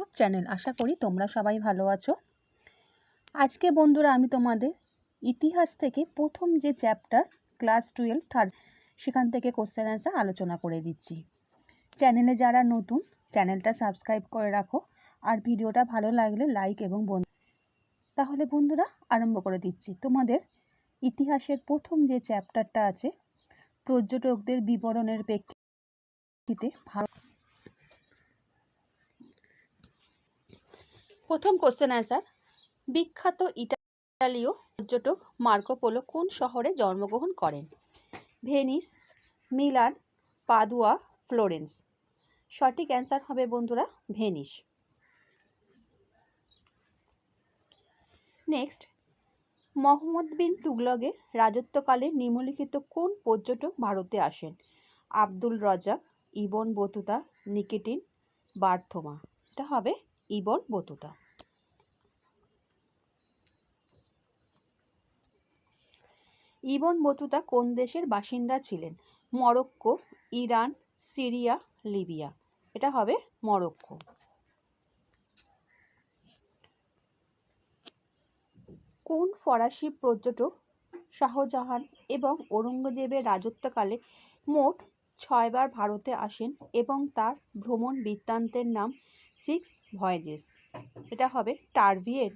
YouTube channel. আশা করি তোমরা সবাই ভালো আছো। আজকে বন্ধুরা আমি তোমাদের ইতিহাস থেকে প্রথম যে চ্যাপ্টার, ক্লাস টুয়েলভ, থার্ড, সেখান থেকে কোশ্চেন অ্যান্সার আলোচনা করে দিচ্ছি। চ্যানেলে যারা নতুন, চ্যানেলটা সাবস্ক্রাইব করে রাখো। আর ভিডিওটা ভালো লাগলে লাইক এবং বন্ধু তাহলে বন্ধুরা আরম্ভ করে দিচ্ছি। তোমাদের ইতিহাসের প্রথম যে চ্যাপ্টারটা আছে, পর্যটকদের বিবরণের প্রেক্ষিতে ভারত প্রথম কোশ্চেন অ্যান্সার বিখ্যাত ইটালীয় পর্যটক মার্কো পোলো কোন শহরে জন্মগ্রহণ করেন? Venice, Milan, Padua, Florence. সঠিক অ্যান্সার হবে বন্ধুরা ভেনিস। নেক্সট মোহাম্মদ বিন তুগলকের রাজত্বকালে নিম্নলিখিত কোন পর্যটক ভারতে আসেন? Abdul Razzaq Ibn Battuta, Nikitin, Barthema. এটা হবে ইবন বতুতা। ইবন বতুতা কোন দেশের বাসিন্দা ছিলেন? Morocco, Iran, Syria, Libya. এটা হবে মরক্কো। কোন ফরাসি পর্যটক শাহজাহান এবং ঔরঙ্গজেবের রাজত্বকালে মোট ছয়বার ভারতে আসেন এবং তার ভ্রমণ বৃত্তান্তের নাম সিক্স ভয়েজেস? এটা হবে টারভিয়ের,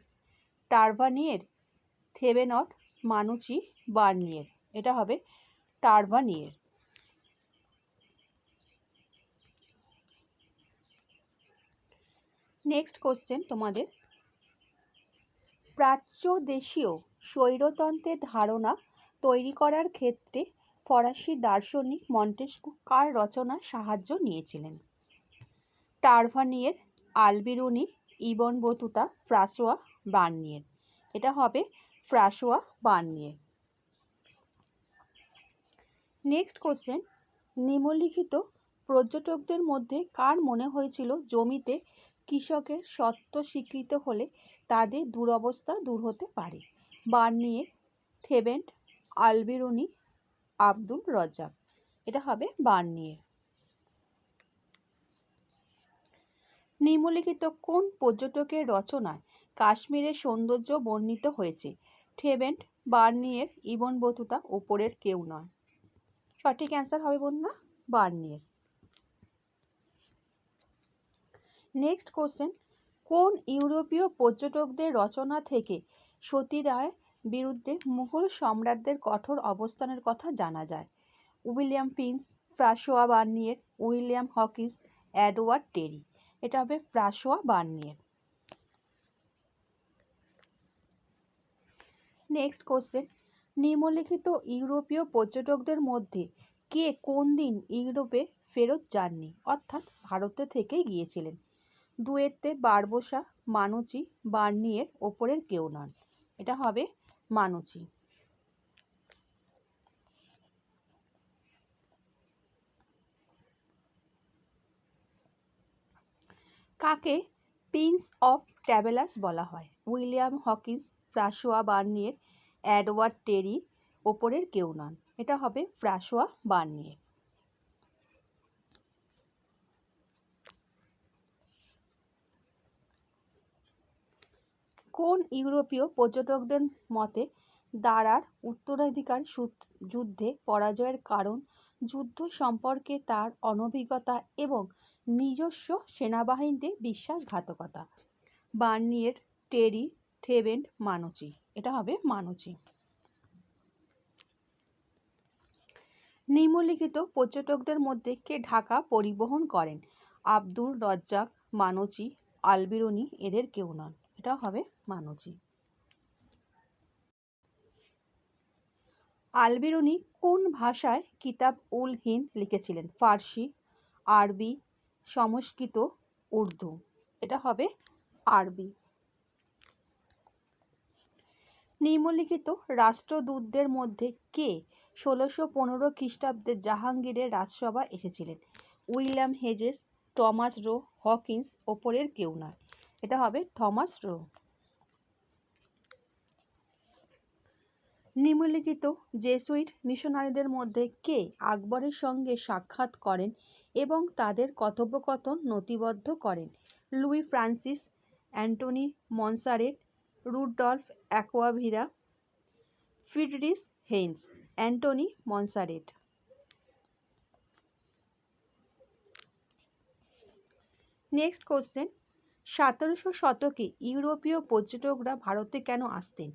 টারভানিয়ের, থেবেনট, মানুচি বার্নিয়ের এটা হবে টারভানিয়ের নেক্সট কোশ্চেন তোমাদের। প্রাচ্য দেশীয় স্বৈরতন্ত্রের ধারণা তৈরি করার ক্ষেত্রে ফরাসি দার্শনিক মন্টেস্কু কার রচনার সাহায্য নিয়েছিলেন। Tavernier Alberuni, Ibn Battuta, Francois Bernier এটা হবে ফ্রাসোয়া বার্নিয়ের নেক্সট কোশ্চেন নিম্নলিখিত পর্যটকদের মধ্যে কার মনে হয়েছিল জমিতে কৃষকের সত্ত্ব স্বীকৃত হলে তাদের দুরবস্থা দূর হতে পারে? Bernier Thevenot, Alberuni, Abdul Razzaq. এটা হবে বার্নিয়ে নিম্নলিখিত কোন পর্যটকের রচনায় কাশ্মীরের সৌন্দর্য বর্ণিত হয়েছে? থেবেন্ট, বার্নিয়ের, ইবন বতুতা, ওপরের কেউ নয়। সঠিক অ্যান্সার হবে বন্ধুরা বার্নিয়ার। নেক্সট কোশ্চেন, কোন ইউরোপীয় পর্যটকদের রচনা থেকে সতীরায় বিরুদ্ধে মুঘল সম্রাটদের কঠোর অবস্থানের কথা জানা যায়? William Finch Francois Bernier, William Hawkins Edward Terry. এটা হবে ফ্রাসোয়া বার্নিয়ের। নেক্সট কোশ্চেন নিম্নলিখিত ইউরোপীয় পর্যটকদের মধ্যে কে কোন দিন ইউরোপে ফেরত যাননি? অর্থাৎ ভারতে থেকেই গিয়েছিলেন। দুয়েতে বারবোসা, মানুচি, বার্নিয়ের ওপরের কেউ নন। এটা হবে মানুচি। কাকে প্রিন্স অফ ট্রাভেলার্স বলা হয়? William Hawkins, Francois Bernier Edward Terry ওপরের কেউ নন। এটা হবে ফ্রাসোয়া বার্নিয়ের কোন ইউরোপীয় পর্যটকদের মতে দারার উত্তরাধিকার যুদ্ধে পরাজয়ের কারণ যুদ্ধ সম্পর্কে তার অনভিজ্ঞতা এবং নিজস্ব সেনাবাহিনীতে বিশ্বাসঘাতকতা? বার্নিয়ের টেরি থেবেন্ট মানুচি। এটা হবে মানুচি। নিম্নলিখিত পর্যটকদের মধ্যে কে ঢাকা পরিবহন করেন? আব্দুল রজ্জাক, মানুচি, আলবিরুনি, এদের কেউ নন। এটা হবে মানুচি। আলবিরুনি কোন ভাষায় কিতাব উল হিন্দ লিখেছিলেন? ফার্সি, আরবি, সংস্কৃত, উর্দু। এটা হবে আরবি। নিম্নলিখিত রাষ্ট্রদূতদের মধ্যে কে ষোলোশো পনেরো খ্রিস্টাব্দে জাহাঙ্গীরের রাজসভা এসেছিলেন? William Hedges, Thomas Roe, Hawkins, ওপরের কেউ নয়। এটা হবে থমাস রো। নিম্নলিখিত জেসুইট মিশনারিদের মধ্যে কে আকবরের সঙ্গে সাক্ষাৎ করেন এবং তাদের কথোপকথন নথিবদ্ধ করেন? Louis Francis, Antony Monserrate Rudolf Acquaviva ফিডরিস হেইন্স, অ্যান্টনি মনসারেট। নেক্সট কোশ্চেন, সতেরোশো শতকে ইউরোপীয় পর্যটকরা ভারতে কেন আসতেন?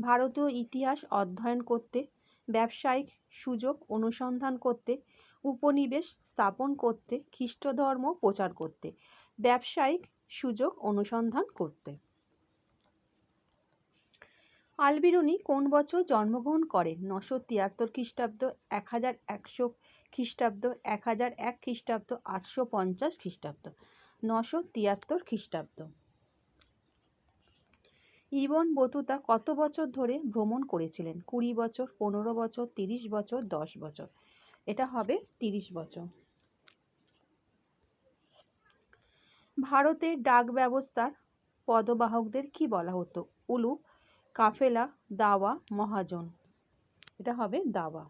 ভারতীয় ইতিহাস অধ্যয়ন করতে, ব্যবসায়িক সুযোগ অনুসন্ধান করতে, উপনিবেশ স্থাপন করতে, খ্রিস্টধর্ম প্রচার করতে, ব্যবসায়িক সুযোগ অনুসন্ধান করতে। আলবিরুনি কোন বছর জন্মগ্রহণ করেন? নশো তিয়াত্তর খ্রিস্টাব্দ এক হাজার একশো খ্রিস্টাব্দ এক হাজার এক খ্রিস্টাব্দ, আটশো পঞ্চাশ খ্রিস্টাব্দ। নশো তিয়াত্তর খ্রিস্টাব্দ। ইবন বতুতা কত বছর ধরে ভ্রমণ করেছিলেন? কুড়ি বছর, পনেরো বছর, তিরিশ বছর, দশ বছর। এটা হবে তিরিশ বছর। ভারতের ডাক ব্যবস্থার পদবাহকদের কি বলা হতো? উলু কাফেলা, দাওয়া, মহাজন। এটা হবে দাওয়া।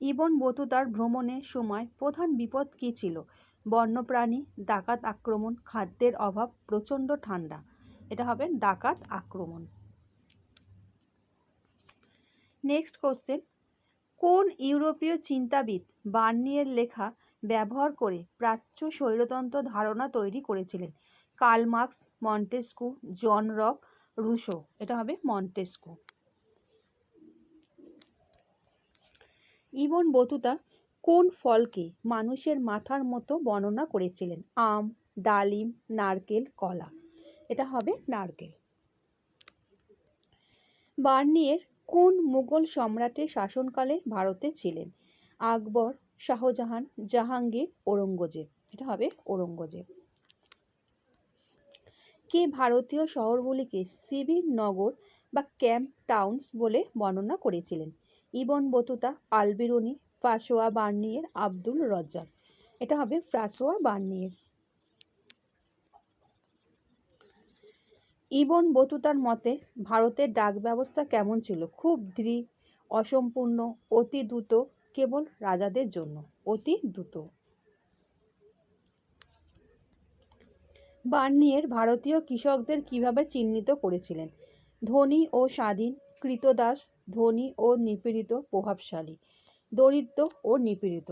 ইবন বতুতার ভ্রমণের সময় প্রধান বিপদ কী ছিল? বন্যপ্রাণী, ডাকাত আক্রমণ, খাদ্যের অভাব, প্রচণ্ড ঠান্ডা। এটা হবে ডাকাত আক্রমণ। নেক্সট কোশ্চেন কোন ইউরোপীয় চিন্তাবিদ বার্নিয়ের লেখা ব্যবহার করে প্রাচ্য স্বৈরতন্ত্র ধারণা তৈরি করেছিলেন? Karl Marx, Montesquieu, John Locke, Rousseau. এটা হবে মন্টেস্কু। ইবন বতুতা কোন ফলকে মানুষের মাথার মতো বর্ণনা করেছিলেন? আম, ডালিম, নারকেল, কলা। এটা হবে নারকেল। বার্নিয়ের কোন মুঘল সম্রাটের শাসনকালে ভারতে ছিলেন? আকবর, শাহজাহান, জাহাঙ্গীর, ঔরঙ্গজেব। এটা হবে ঔরঙ্গজেব। কে ভারতীয় শহরগুলিকে সিভির নগর বা ক্যাম্প টাউন্স বলে বর্ণনা করেছিলেন। Ibn Battuta, Alberuni Francois Bernier Abdul Razzaq. এটা হবে ফ্রাসোয়া বার্নিয়ের। ইবন বতুতার মতে, ভারতের ডাক ব্যবস্থা কেমন ছিল? খুব দৃঢ় অসম্পূর্ণ, অতি দ্রুত, কেবল রাজাদের জন্য। অতি দ্রুত। বার্নিয়ের ভারতীয় কৃষকদের কীভাবে চিহ্নিত করেছিলেন? ধনী ও স্বাধীন, কৃতদাস, ধনী ও নিপীড়িত, প্রভাবশালী, দরিদ্র ও নিপীড়িত।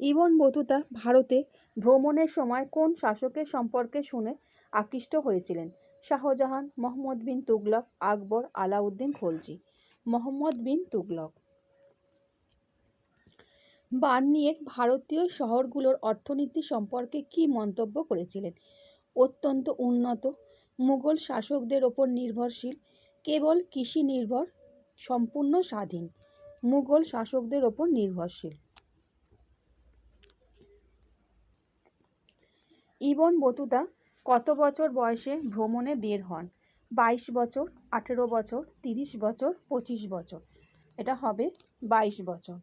ইবন বতুতা ভারতে ভ্রমণের সময় কোন শাসকের সম্পর্কে শুনে আকৃষ্ট হয়েছিলেন? শাহজাহান, মোহাম্মদ বিন তুগলক, আকবর আলাউদ্দিন খলজি, মোহাম্মদ বিন তুগলক। বার্নিয়ের ভারতীয় শহরগুলোর অর্থনীতি সম্পর্কে কি মন্তব্য করেছিলেন? অত্যন্ত উন্নত। মুঘল শাসকদের ওপর নির্ভরশীল। কেবল কৃষি নির্ভর, সম্পূর্ণ স্বাধীন। মুঘল শাসকদের ওপর নির্ভরশীল। ইবন বতুতা কত বছর বয়সে ভ্রমণে বের হন? বাইশ বছর, আঠেরো বছর, তিরিশ বছর, পঁচিশ বছর। এটা হবে বাইশ বছর।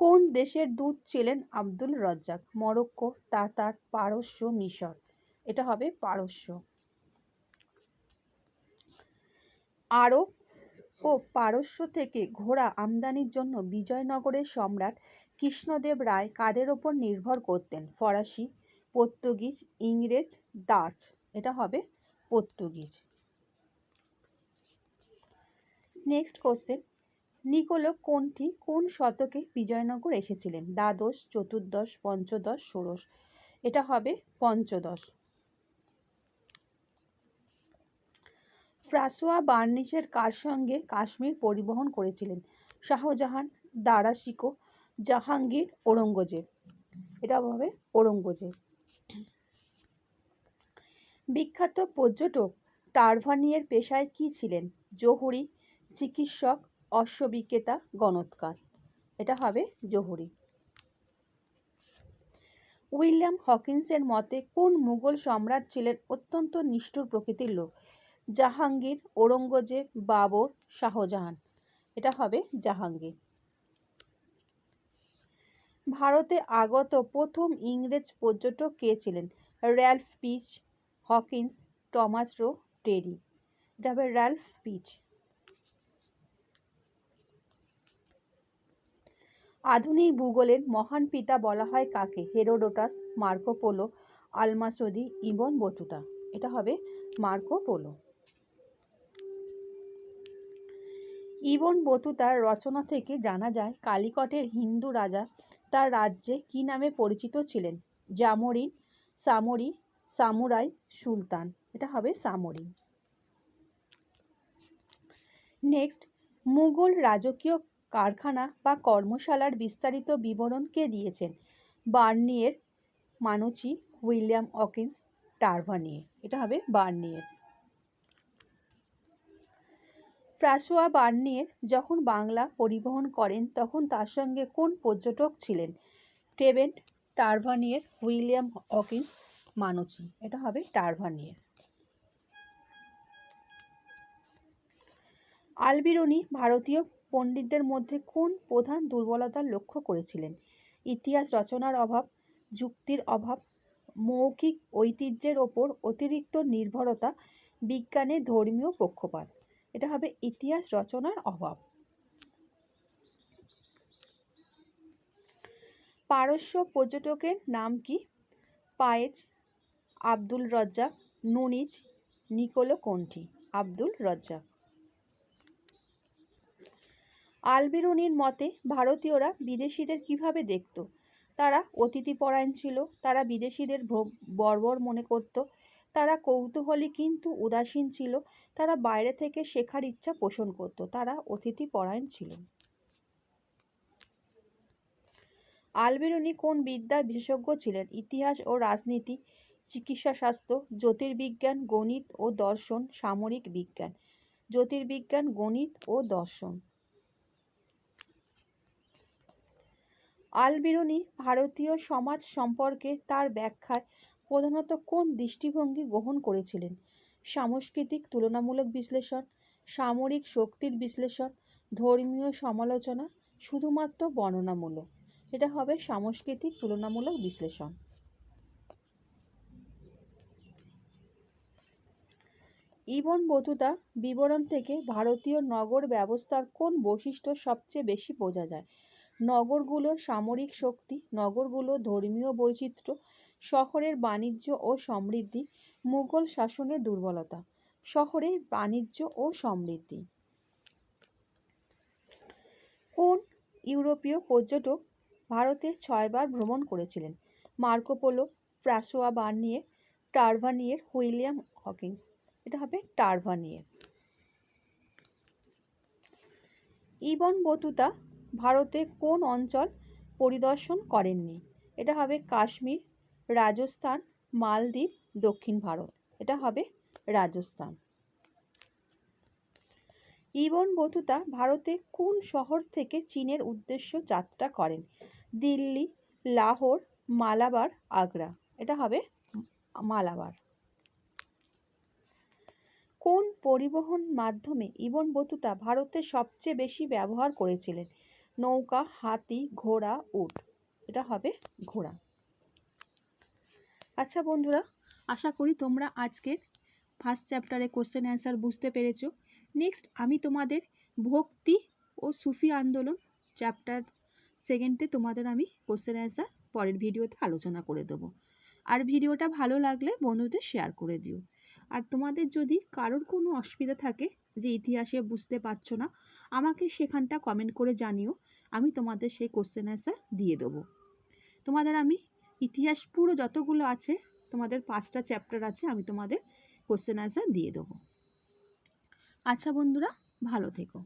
কোন দেশের দূত ছিলেন আব্দুল রজ্জাক? মরক্কো, তাতার, পারস্য, মিশর। এটা হবে পারস্য। আরব ও পারস্য থেকে ঘোড়া আমদানির জন্য বিজয়নগরের সম্রাট কৃষ্ণদেব রায় কাদের ওপর নির্ভর করতেন? ফরাসি, পর্তুগিজ, ইংরেজ, ডাচ। এটা হবে পর্তুগিজ। Next question. নিকোলো কোনটি কোন শতকে বিজয়নগর এসেছিলেন? দ্বাদশ, চতুর্দশ, পঞ্চদশ, ষোড়শ। এটা হবে পঞ্চদশ। ফ্রাসোয়া বার্নিশের কার সঙ্গে কাশ্মীর পরিবহন করেছিলেন? শাহজাহান, দারাশিকো, জাহাঙ্গীর, ঔরঙ্গজেব। এটা হবে ঔরঙ্গজেব। বিখ্যাত পর্যটক টারভানিয়ের পেশায় কি ছিলেন? জহুরি, চিকিৎসক অশ্ববিক্রেতা গণৎকার। এটা হবে জহুরি। উইলিয়াম হকিন্সের মতে, কোন মুঘল সম্রাট ছিলেন অত্যন্ত নিষ্ঠুর প্রকৃতির লোক? জাহাঙ্গীর, ঔরঙ্গজেব, বাবর, শাহজাহান। এটা হবে জাহাঙ্গীর। ভারতে আগত প্রথম ইংরেজ পর্যটক কে ছিলেন? Ralph Fitch, Hawkins, Thomas Roe, Terry. এটা হবে র্যালফ পিচ। আধুনিক ভূগোলের মহান পিতা বলা হয় কাকে? Herodotus, Marco Polo, Almasudi, Ibn Battuta. এটা হবে মার্কো পোলো। ইবন বতুতার রচনা থেকে জানা যায়, কালিকটের হিন্দু রাজা তার রাজ্যে কী নামে পরিচিত ছিলেন? জামরিন, সামরি, সামুরাই, সুলতান। এটা হবে সামরিন। নেক্সট মুঘল রাজকীয় কারখানা বা কর্মশালার বিস্তারিত বিবরণ কে দিয়েছেন? Bernier, Manucci, William Hawkins, Tavernier. এটা হবে বার্নিয়ের। প্রাসোয়া বার্নিয়ের যখন বাংলা পরিবহন করেন, তখন তার সঙ্গে কোন পর্যটক ছিলেন? Thevenot Tavernier, William Hawkins, Manucci. এটা হবে টারভানিয়ের। আলবিরুনি, ভারতীয় পণ্ডিতদের মধ্যে কোন প্রধান দুর্বলতা লক্ষ্য করেছিলেন? ইতিহাস রচনার অভাব, যুক্তির অভাব, মৌখিক ঐতিহ্যের ওপর অতিরিক্ত নির্ভরতা, বিজ্ঞানে ধর্মীয় পক্ষপাত। এটা হবে ইতিহাস রচনার অভাব। পারস্য পর্যটকের নাম কি? Paes, Abdul Razzaq, Nuniz, Niccolo Conti Abdul Razzaq. আলবেরুনির মতে, ভারতীয়রা বিদেশিদের কীভাবে দেখত? তারা অতিথি অতিথিপরায়ণ ছিল, তারা বিদেশিদের বর্বর মনে করত, তারা কৌতূহলী কিন্তু উদাসীন ছিল, তারা বাইরে থেকে শেখার ইচ্ছা পোষণ করত, তারা অতিথিপরায়ণ ছিল। আলবেরুনি কোন বিদ্যার বিশেষজ্ঞ ছিলেন? ইতিহাস ও রাজনীতি, চিকিৎসা শাস্ত্র জ্যোতির্বিজ্ঞান, গণিত ও দর্শন, সামরিক বিজ্ঞান। জ্যোতির্বিজ্ঞান, গণিত ও দর্শন। আলবিরুনি ভারতীয় সমাজ সম্পর্কে তার ব্যাখ্যায় প্রধানত কোন দৃষ্টিভঙ্গি গ্রহণ করেছিলেন? সাংস্কৃতিক তুলনামূলক বিশ্লেষণ, সামরিক শক্তির বিশ্লেষণ, ধর্মীয় সমালোচনা, শুধুমাত্র বর্ণনামূলক। এটা হবে সাংস্কৃতিক তুলনামূলক বিশ্লেষণ। ইবন বতুতা বিবরণ থেকে ভারতীয় নগর ব্যবস্থার কোন বৈশিষ্ট্য সবচেয়ে বেশি বোঝা যায়? নগরগুলোর সামরিক শক্তি, নগরগুলো ধর্মীয় বৈচিত্র্য, শহরের বাণিজ্য ও সমৃদ্ধি, মুঘল শাসনের দুর্বলতা, শহরে বাণিজ্য ও সমৃদ্ধি। কোন ইউরোপীয় পর্যটক ভারতে ছয়বার ভ্রমণ করেছিলেন? Marco Polo Francois Bernier Tavernier William Hawkins. এটা হবে টারভানিয়ের। ইবন বতুতা ভারতে কোন অঞ্চল পরিদর্শন করেননি? এটা হবে কাশ্মীর, রাজস্থান, মালদ্বীপ, দক্ষিণ ভারত। এটা হবে রাজস্থান। ইবন বতুতা ভারতে কোন শহর থেকে চীনের উদ্দেশ্য যাত্রা করেন? দিল্লি, লাহোর, মালাবার, আগ্রা। এটা হবে মালাবার। কোন পরিবহন মাধ্যমে ইবন বতুতা ভারতে সবচেয়ে বেশি ব্যবহার করেছিলেন? নৌকা, হাতি, ঘোড়া, উট। এটা হবে ঘোড়া। আচ্ছা বন্ধুরা, আশা করি তোমরা আজকের ফার্স্ট চ্যাপ্টারে কোশ্চেন অ্যান্সার বুঝতে পেরেছ। নেক্সট আমি তোমাদের ভক্তি ও সুফি আন্দোলন চ্যাপ্টার সেকেন্ডে তোমাদের আমি কোশ্চেন অ্যান্সার পরের ভিডিওতে আলোচনা করে দেবো। আর ভিডিওটা ভালো লাগলে বন্ধুদের শেয়ার করে দিও। আর তোমাদের যদি কারোর কোনো অসুবিধা থাকে যে ইতিহাসে বুঝতে পারছ না, আমাকে সেখানটা কমেন্ট করে জানিও, আমি তোমাদের সেই কোশ্চেন অ্যান্সার দিয়ে দেবো। তোমাদের আমি ইতিহাস পুরো যতগুলো আছে, তোমাদের পাঁচটা চ্যাপ্টার আছে, আমি তোমাদের কোশ্চেন অ্যান্সার দিয়ে দেবো। আচ্ছা বন্ধুরা, ভালো থেকো।